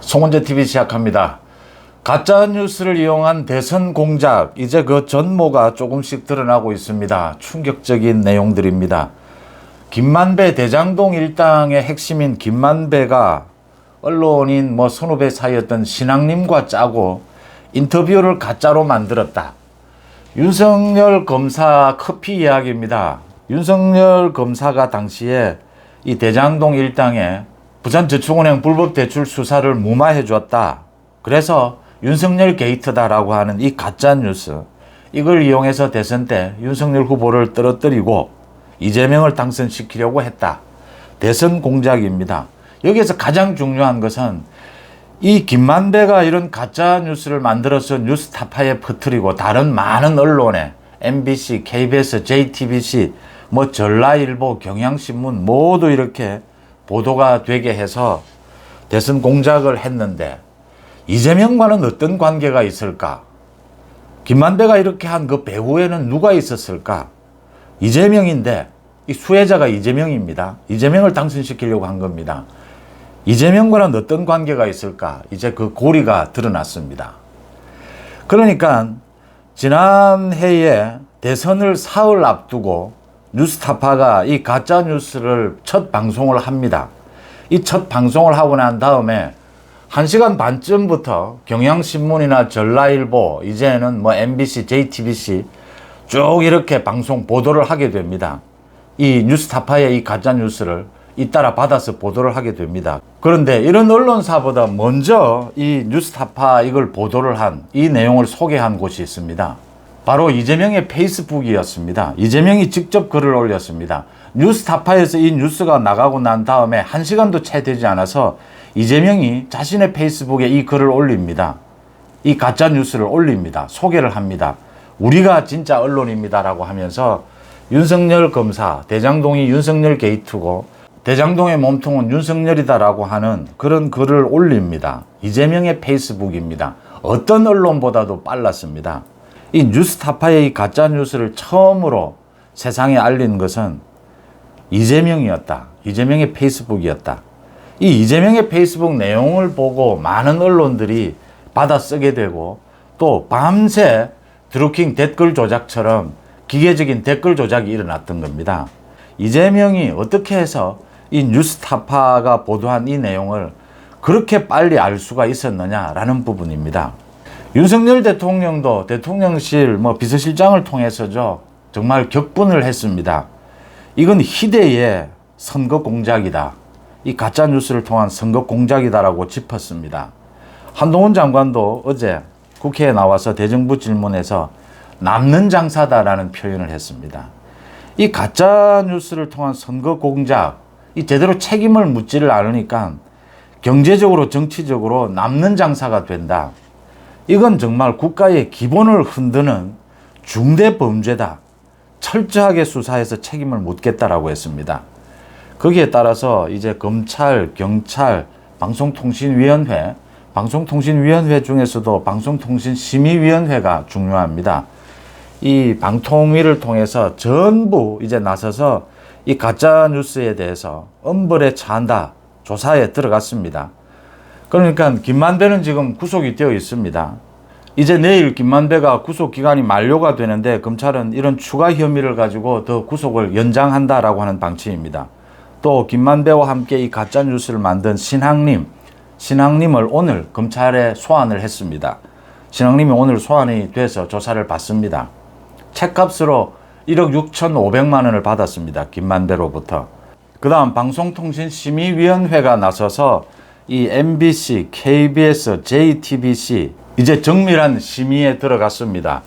송원재 TV 시작합니다. 가짜 뉴스를 이용한 대선 공작 이제 그 전모가 조금씩 드러나고 있습니다. 충격적인 내용들입니다. 김만배 대장동 일당의 핵심인 김만배가 언론인 뭐 선후배 사이였던 신앙님과 짜고 인터뷰를 가짜로 만들었다. 윤석열 검사 커피 이야기입니다. 윤석열 검사가 당시에 이 대장동 일당에 부산저축은행 불법 대출 수사를 무마해 줬다. 그래서 윤석열 게이트다라고 하는 이 가짜 뉴스 이걸 이용해서 대선 때 윤석열 후보를 떨어뜨리고 이재명을 당선시키려고 했다. 대선 공작입니다. 여기에서 가장 중요한 것은 이 김만배가 이런 가짜 뉴스를 만들어서 뉴스타파에 퍼뜨리고 다른 많은 언론에 MBC, KBS, JTBC, 뭐 전라일보, 경향신문 모두 이렇게 보도가 되게 해서 대선 공작을 했는데 이재명과는 어떤 관계가 있을까? 김만배가 이렇게 한 그 배후에는 누가 있었을까? 이재명인데 이 수혜자가 이재명입니다. 이재명을 당선시키려고 한 겁니다. 이재명과는 어떤 관계가 있을까? 이제 그 고리가 드러났습니다. 그러니까 지난해에 대선을 사흘 앞두고 뉴스타파가 이 가짜 뉴스를 첫 방송을 합니다. 이 첫 방송을 하고 난 다음에 1시간 반쯤부터 경향신문이나 전라일보, 이제는 뭐 MBC, JTBC 쭉 이렇게 방송 보도를 하게 됩니다. 이 뉴스타파의 이 가짜 뉴스를 잇따라 받아서 보도를 하게 됩니다. 그런데 이런 언론사보다 먼저 이 뉴스타파 이걸 보도를 한 이 내용을 소개한 곳이 있습니다. 바로 이재명의 페이스북이었습니다. 이재명이 직접 글을 올렸습니다. 뉴스타파에서 이 뉴스가 나가고 난 다음에 한 시간도 채 되지 않아서 이재명이 자신의 페이스북에 이 글을 올립니다. 이 가짜 뉴스를 올립니다. 소개를 합니다. 우리가 진짜 언론입니다라고 하면서 윤석열 검사, 대장동이 윤석열 게이트고 대장동의 몸통은 윤석열이다라고 하는 그런 글을 올립니다. 이재명의 페이스북입니다. 어떤 언론보다도 빨랐습니다. 이 뉴스타파의 이 가짜 뉴스를 처음으로 세상에 알린 것은 이재명이었다. 이재명의 페이스북이었다. 이 이재명의 페이스북 내용을 보고 많은 언론들이 받아 쓰게 되고 또 밤새 드루킹 댓글 조작처럼 기계적인 댓글 조작이 일어났던 겁니다. 이재명이 어떻게 해서 이 뉴스타파가 보도한 이 내용을 그렇게 빨리 알 수가 있었느냐라는 부분입니다. 윤석열 대통령도 대통령실 뭐 비서실장을 통해서죠 정말 격분을 했습니다. 이건 희대의 선거 공작이다. 이 가짜 뉴스를 통한 선거 공작이다라고 짚었습니다. 한동훈 장관도 어제 국회에 나와서 대정부 질문에서 남는 장사다라는 표현을 했습니다. 이 가짜 뉴스를 통한 선거 공작, 이 제대로 책임을 묻지를 않으니까 경제적으로 정치적으로 남는 장사가 된다. 이건 정말 국가의 기본을 흔드는 중대 범죄다. 철저하게 수사해서 책임을 묻겠다라고 했습니다. 거기에 따라서 이제 검찰, 경찰, 방송통신위원회, 방송통신위원회 중에서도 방송통신심의위원회가 중요합니다. 이 방통위를 통해서 전부 이제 나서서 이 가짜 뉴스에 대해서 엄벌에 처한다 조사에 들어갔습니다. 그러니까 김만배는 지금 구속이 되어 있습니다. 이제 내일 김만배가 구속 기간이 만료가 되는데 검찰은 이런 추가 혐의를 가지고 더 구속을 연장한다라고 하는 방침입니다. 또 김만배와 함께 이 가짜 뉴스를 만든 신학님, 신학님을 오늘 검찰에 소환을 했습니다. 신학님이 오늘 소환이 돼서 조사를 받습니다. 책값으로 1억 6천5백만 원을 받았습니다. 김만배로부터. 그 다음 방송통신심의위원회가 나서서 이 MBC, KBS, JTBC 이제 정밀한 심의에 들어갔습니다.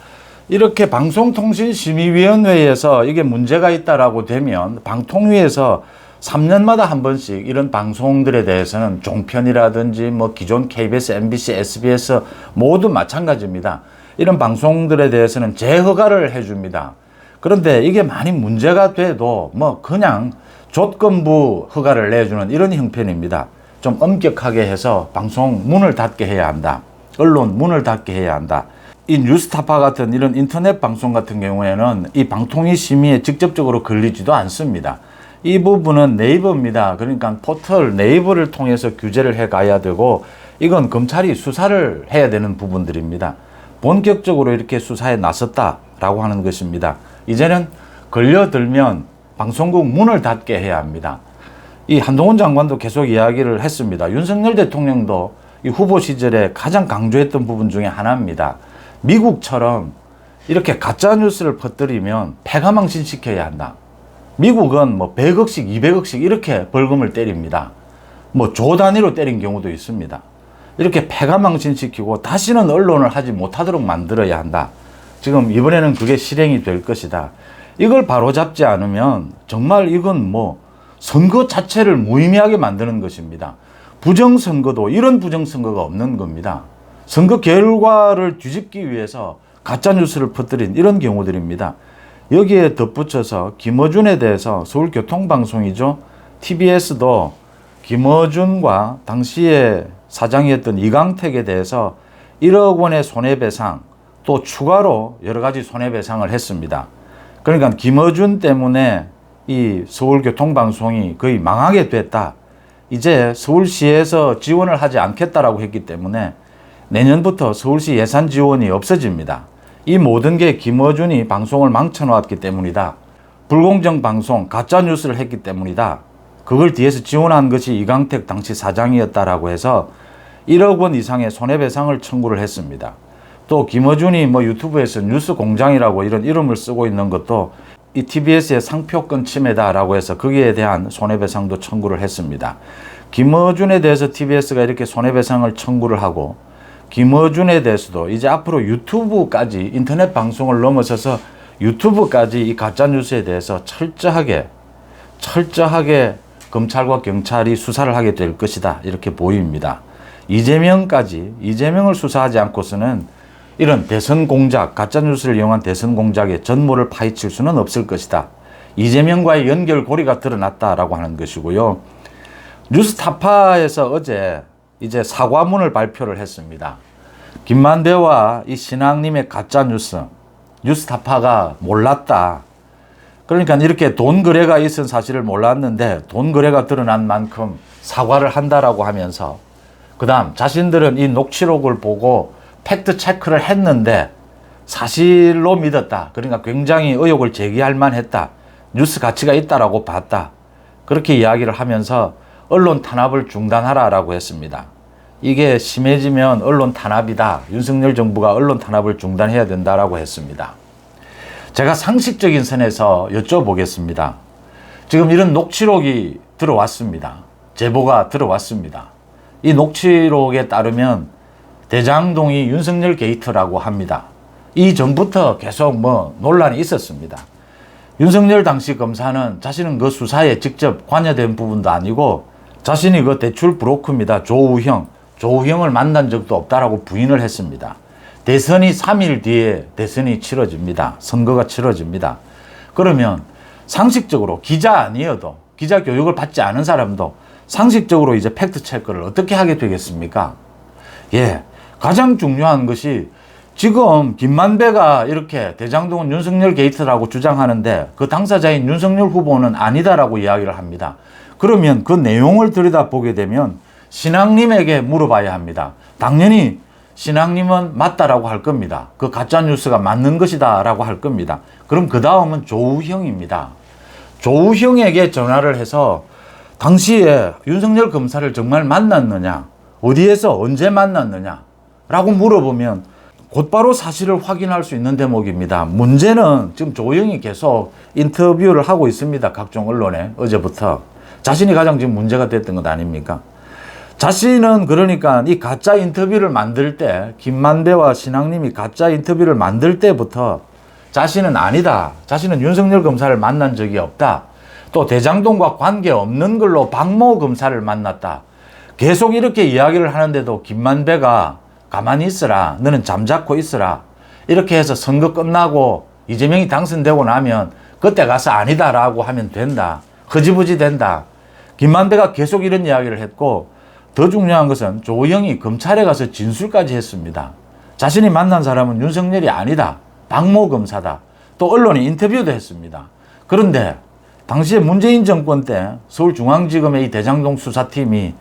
이렇게 방송통신심의위원회에서 이게 문제가 있다라고 되면 방통위에서 3년마다 한 번씩 이런 방송들에 대해서는 종편이라든지 뭐 기존 KBS, MBC, SBS 모두 마찬가지입니다. 이런 방송들에 대해서는 재허가를 해줍니다. 그런데 이게 많이 문제가 돼도 뭐 그냥 조건부 허가를 내주는 이런 형편입니다. 좀 엄격하게 해서 방송 문을 닫게 해야 한다. 언론 문을 닫게 해야 한다. 이 뉴스타파 같은 이런 인터넷 방송 같은 경우에는 이 방통위 심의에 직접적으로 걸리지도 않습니다. 이 부분은 네이버입니다. 그러니까 포털 네이버를 통해서 규제를 해 가야 되고 이건 검찰이 수사를 해야 되는 부분들입니다. 본격적으로 이렇게 수사에 나섰다라고 하는 것입니다. 이제는 걸려들면 방송국 문을 닫게 해야 합니다. 이 한동훈 장관도 계속 이야기를 했습니다. 윤석열 대통령도 이 후보 시절에 가장 강조했던 부분 중에 하나입니다. 미국처럼 이렇게 가짜 뉴스를 퍼뜨리면 폐가망신 시켜야 한다. 미국은 뭐 100억씩, 200억씩 이렇게 벌금을 때립니다. 뭐 조 단위로 때린 경우도 있습니다. 이렇게 폐가망신 시키고 다시는 언론을 하지 못하도록 만들어야 한다. 지금 이번에는 그게 실행이 될 것이다. 이걸 바로잡지 않으면 정말 이건 뭐 선거 자체를 무의미하게 만드는 것입니다. 부정선거도 이런 부정선거가 없는 겁니다. 선거 결과를 뒤집기 위해서 가짜뉴스를 퍼뜨린 이런 경우들입니다. 여기에 덧붙여서 김어준에 대해서 서울교통방송이죠. TBS도 김어준과 당시에 사장이었던 이강택에 대해서 1억 원의 손해배상 또 추가로 여러 가지 손해배상을 했습니다. 그러니까 김어준 때문에 이 서울교통방송이 거의 망하게 됐다. 이제 서울시에서 지원을 하지 않겠다라고 했기 때문에 내년부터 서울시 예산 지원이 없어집니다. 이 모든 게 김어준이 방송을 망쳐놓았기 때문이다. 불공정 방송, 가짜 뉴스를 했기 때문이다. 그걸 뒤에서 지원한 것이 이강택 당시 사장이었다라고 해서 1억 원 이상의 손해배상을 청구를 했습니다. 또 김어준이 뭐 유튜브에서 뉴스 공장이라고 이런 이름을 쓰고 있는 것도 이 TBS의 상표권 침해다라고 해서 거기에 대한 손해배상도 청구를 했습니다. 김어준에 대해서 TBS가 이렇게 손해배상을 청구를 하고 김어준에 대해서도 이제 앞으로 유튜브까지 인터넷 방송을 넘어서서 유튜브까지 이 가짜 뉴스에 대해서 철저하게 철저하게 검찰과 경찰이 수사를 하게 될 것이다 이렇게 보입니다. 이재명까지 이재명을 수사하지 않고서는 이런 대선 공작, 가짜 뉴스를 이용한 대선 공작의 전모를 파헤칠 수는 없을 것이다. 이재명과의 연결고리가 드러났다라고 하는 것이고요. 뉴스타파에서 어제 이제 사과문을 발표를 했습니다. 김만배와 이 신앙님의 가짜 뉴스, 뉴스타파가 몰랐다. 그러니까 이렇게 돈 거래가 있은 사실을 몰랐는데 돈 거래가 드러난 만큼 사과를 한다라고 하면서 그 다음 자신들은 이 녹취록을 보고 팩트 체크를 했는데 사실로 믿었다. 그러니까 굉장히 의혹을 제기할 만했다. 뉴스 가치가 있다라고 봤다. 그렇게 이야기를 하면서 언론 탄압을 중단하라라고 했습니다. 이게 심해지면 언론 탄압이다. 윤석열 정부가 언론 탄압을 중단해야 된다라고 했습니다. 제가 상식적인 선에서 여쭤보겠습니다. 지금 이런 녹취록이 들어왔습니다. 제보가 들어왔습니다. 이 녹취록에 따르면 대장동이 윤석열 게이트라고 합니다. 이 전부터 계속 뭐 논란이 있었습니다. 윤석열 당시 검사는 자신은 그 수사에 직접 관여된 부분도 아니고 자신이 그 대출 브로커입니다. 조우형. 조우형을 만난 적도 없다라고 부인을 했습니다. 대선이 3일 뒤에 대선이 치러집니다. 선거가 치러집니다. 그러면 상식적으로 기자 아니어도 기자 교육을 받지 않은 사람도 상식적으로 이제 팩트 체크를 어떻게 하게 되겠습니까? 예. 가장 중요한 것이 지금 김만배가 이렇게 대장동은 윤석열 게이트라고 주장하는데 그 당사자인 윤석열 후보는 아니다라고 이야기를 합니다. 그러면 그 내용을 들여다보게 되면 신앙님에게 물어봐야 합니다. 당연히 신앙님은 맞다라고 할 겁니다. 그 가짜 뉴스가 맞는 것이다라고 할 겁니다. 그럼 그 다음은 조우형입니다. 조우형에게 전화를 해서 당시에 윤석열 검사를 정말 만났느냐, 어디에서 언제 만났느냐, 라고 물어보면 곧바로 사실을 확인할 수 있는 대목입니다. 문제는 지금 조영이 계속 인터뷰를 하고 있습니다. 각종 언론에 어제부터. 자신이 가장 지금 문제가 됐던 것 아닙니까? 자신은 그러니까 이 가짜 인터뷰를 만들 때 김만배와 신앙님이 가짜 인터뷰를 만들 때부터 자신은 아니다. 자신은 윤석열 검사를 만난 적이 없다. 또 대장동과 관계 없는 걸로 박모 검사를 만났다. 계속 이렇게 이야기를 하는데도 김만배가 가만히 있어라. 너는 잠자코 있어라. 이렇게 해서 선거 끝나고 이재명이 당선되고 나면 그때 가서 아니다라고 하면 된다. 흐지부지 된다. 김만배가 계속 이런 이야기를 했고 더 중요한 것은 조영이 검찰에 가서 진술까지 했습니다. 자신이 만난 사람은 윤석열이 아니다. 박모 검사다. 또 언론이 인터뷰도 했습니다. 그런데 당시에 문재인 정권 때 서울중앙지검의 이 대장동 수사팀이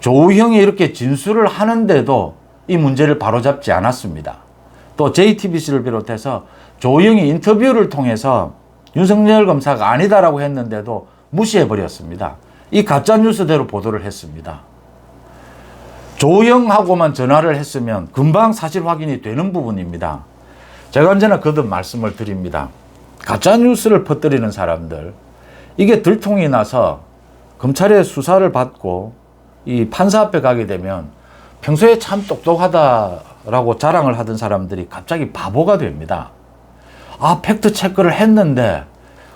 조우형이 이렇게 진술을 하는데도 이 문제를 바로잡지 않았습니다. 또 JTBC를 비롯해서 조우형이 인터뷰를 통해서 윤석열 검사가 아니다라고 했는데도 무시해버렸습니다. 이 가짜뉴스대로 보도를 했습니다. 조우형하고만 전화를 했으면 금방 사실 확인이 되는 부분입니다. 제가 언제나 거듭 말씀을 드립니다. 가짜뉴스를 퍼뜨리는 사람들, 이게 들통이 나서 검찰의 수사를 받고 이 판사 앞에 가게 되면 평소에 참 똑똑하다라고 자랑을 하던 사람들이 갑자기 바보가 됩니다. 아, 팩트 체크를 했는데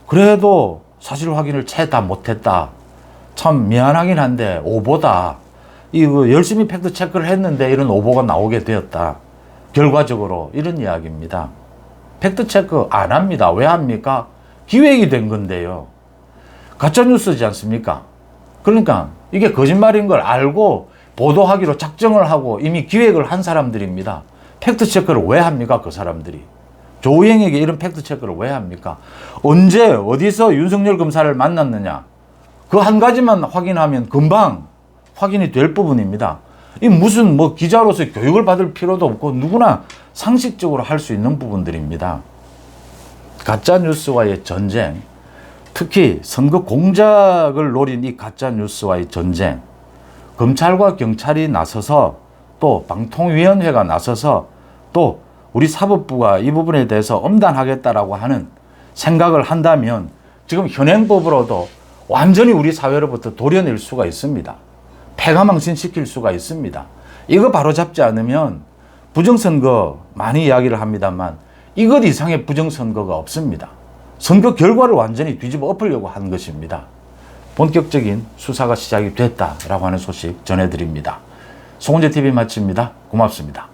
그래도 사실 확인을 채 다 못했다. 참 미안하긴 한데 오보다. 이거 열심히 팩트 체크를 했는데 이런 오보가 나오게 되었다. 결과적으로 이런 이야기입니다. 팩트 체크 안 합니다. 왜 합니까? 기획이 된 건데요. 가짜 뉴스지 않습니까? 그러니까 이게 거짓말인 걸 알고 보도하기로 작정을 하고 이미 기획을 한 사람들입니다. 팩트 체크를 왜 합니까? 그 사람들이. 조우행에게 이런 팩트 체크를 왜 합니까? 언제 어디서 윤석열 검사를 만났느냐? 그 한 가지만 확인하면 금방 확인이 될 부분입니다. 이 무슨 뭐 기자로서 교육을 받을 필요도 없고 누구나 상식적으로 할 수 있는 부분들입니다. 가짜 뉴스와의 전쟁, 특히 선거 공작을 노린 이 가짜 뉴스와의 전쟁, 검찰과 경찰이 나서서 또 방통위원회가 나서서 또 우리 사법부가 이 부분에 대해서 엄단하겠다라고 하는 생각을 한다면 지금 현행법으로도 완전히 우리 사회로부터 도려낼 수가 있습니다. 폐가망신시킬 수가 있습니다. 이거 바로 잡지 않으면 부정선거 많이 이야기를 합니다만 이것 이상의 부정선거가 없습니다. 선거 결과를 완전히 뒤집어 엎으려고 한 것입니다. 본격적인 수사가 시작이 됐다라고 하는 소식 전해드립니다. 송은재 TV 마칩니다. 고맙습니다.